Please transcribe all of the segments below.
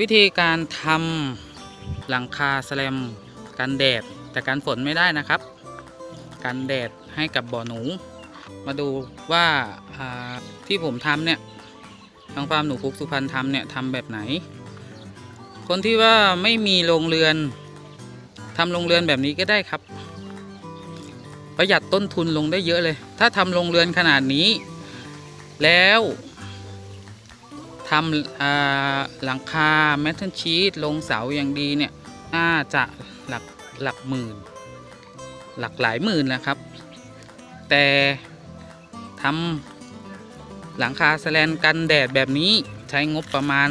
วิธีการทำหลังคาสแลมกันแดด แต่กันฝนไม่ได้นะครับ กันแดดให้กับบ่อหนู มาดูว่าาที่ผมทำเนี่ยทางฟาร์มหนูคุกสุพรรณทำเนี่ยทำแบบไหน คนที่ว่าไม่มีโรงเรือนทำโรงเรือนแบบนี้ก็ได้ครับ ประหยัดต้นทุนลงได้เยอะเลย ถ้าทำโรงเรือนขนาดนี้ แล้ว ทำหลังคาแมทเทิลชีตลงเสาอย่างดีเนี่ยน่าจะหลักหลักหมื่น หลักหลายหมื่นนะครับ แต่ทำหลังคาสแลนกันแดดแบบนี้ใช้งบประมาณ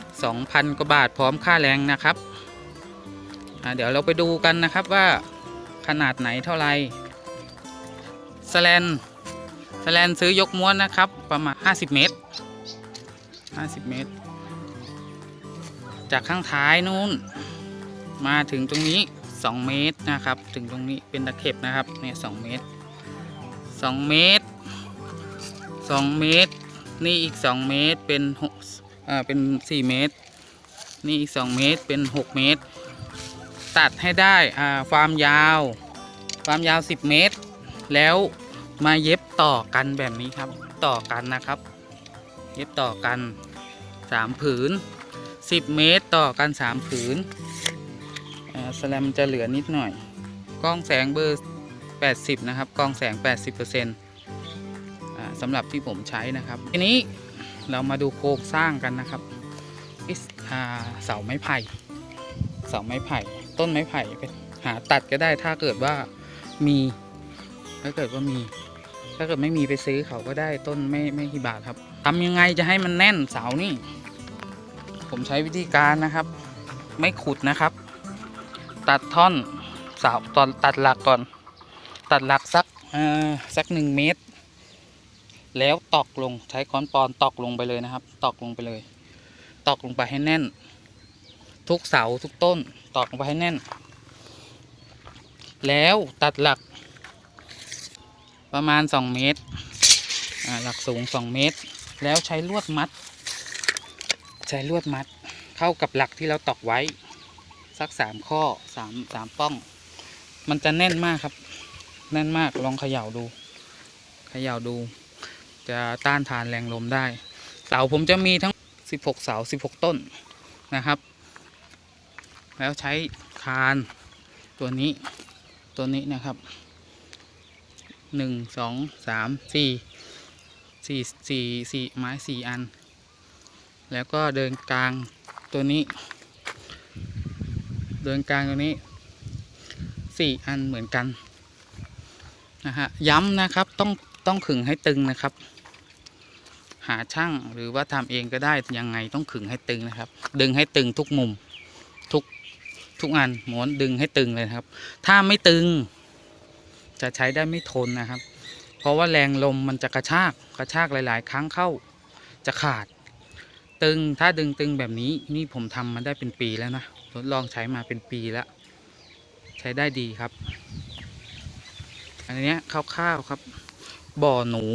2,000 กว่าบาทพร้อมค่าแรงนะครับเดี๋ยวเราไปดูกันนะครับว่าขนาดไหนเท่าไรสแลนสแลนซื้อยกม้วนนะครับประมาณ 50 เมตร 50 เมตร จากข้างท้ายนู้น มาถึงตรงนี้ 2 เมตรนะครับ ถึงตรงนี้เป็นตะเข็บนะครับเนี่ย2เมตร 2 เมตร 2 เมตร นี่อีก 2 เมตรเป็นหกอ่าเป็น 4 เมตร นี่อีก 2 เมตรเป็น 6 เมตร ตัดให้ได้อ่าความยาว ความยาว 10 เมตร แล้วมาเย็บต่อกันแบบนี้ครับ ต่อกันนะครับ เย็บต่อกัน 3 ผืน 10 เมตรต่อกัน 3 ผืนอ่าสแลมจะเหลือนิดหน่อย กล้องแสงเบอร์ 80 นะครับ กล้องแสง 80%อ่าสำหรับที่ผมใช้นะครับ ทีนี้เรามาดูโครงสร้างกันนะครับอิสอ่าเสาไม้ไผ่เสาไม้ไผ่ ต้นไม้ไผ่ไปหาตัดก็ได้ถ้าเกิดว่ามีถ้าเกิดว่ามี ถ้าเกิดไม่มีไปซื้อเขาก็ได้ต้นไม่ไม่กี่บาทครับทำยังไงจะให้มันแน่นเสานี่ ผมใช้วิธีการนะครับ ไม่ขุดนะครับ ตัดท่อนเสาตอนตัดหลักก่อน ตัดหลักสักสักหนึ่งเมตร แล้วตอกลงใช้ค้อนปอนตอกลงไปเลยนะครับ ตอกลงไปเลย ตอกลงไปให้แน่น ทุกเสาทุกต้นตอกลงไปให้แน่น แล้วตัดหลัก ประมาณ 2 เมตร หลักสูง 2 เมตร แล้วใช้ลวดมัด ใช้ลวดมัด เข้ากับหลักที่เราตอกไว้ สัก 3 ข้อ3 3ป้อง มันจะแน่นมากครับ แน่นมากลองเขย่าดูเขย่าดู จะต้านทานแรงลมได้ เสาผมจะมีทั้ง 16 เสา 16 ต้นนะครับ แล้วใช้คานตัวนี้ตัวนี้นะครับ หนึ่งสองสามสี่สี่สี่สี่ไม้สี่อัน แล้วก็เดินกลางตัวนี้ เดินกลางตัวนี้สี่อันเหมือนกันนะฮะย้ำนะครับต้องต้องขึงให้ตึงนะครับ หาช่างหรือว่าทำเองก็ได้ยังไงต้องขึงให้ตึงนะครับ ดึงให้ตึงทุกมุมทุกทุกอันหมวนดึงให้ตึงเลยครับ ถ้าไม่ตึง จะใช้ได้ไม่ทนนะครับ เพราะว่าแรงลมมันจะกระชากกระชากหลาย ๆ ครั้งเข้าจะขาด ตึงถ้าดึงตึงแบบนี้นี่ผมทำมาได้เป็นปีแล้วนะทดลองใช้มาเป็นปีแล้ว ใช้ได้ดีครับ อันนี้คร่าวๆครับ บ่อหนู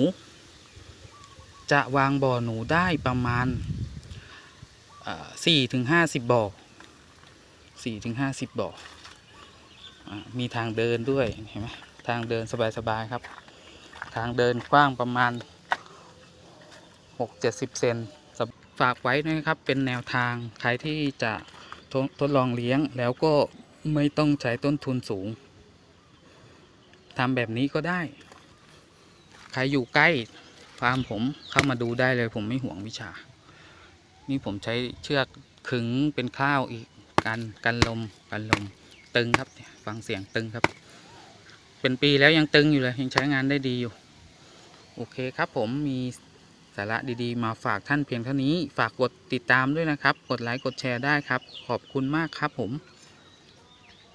จะวางบ่อหนูได้ประมาณสี่ถึงห้าสิบบ่อสี่ถึงห้าสิบบ่อมีทางเดินด้วยเห็นไหม ทางเดินสบายๆครับ ทางเดินกว้างประมาณหกเจ็ดสิบเซนฝากไว้นะครับเป็นแนวทางใครที่จะทดทดลองเลี้ยงแล้วก็ไม่ต้องใช้ต้นทุนสูงทำแบบนี้ก็ได้ ใครอยู่ใกล้ฟาร์มผมเข้ามาดูได้เลยผมไม่ห่วงวิชา นี่ผมใช้เชือกขึงเป็นข้าวอีกกันกันลมกันลมตึงครับ ฟังเสียงตึงครับ เป็นปีแล้วยังตึงอยู่เลย ยังใช้งานได้ดีอยู่ โอเคครับผมมีสาระดีๆ มาฝากท่านเพียงเท่านี้ ฝากกดติดตามด้วยนะครับ กดไลค์กดแชร์ได้ครับ ขอบคุณมากครับผม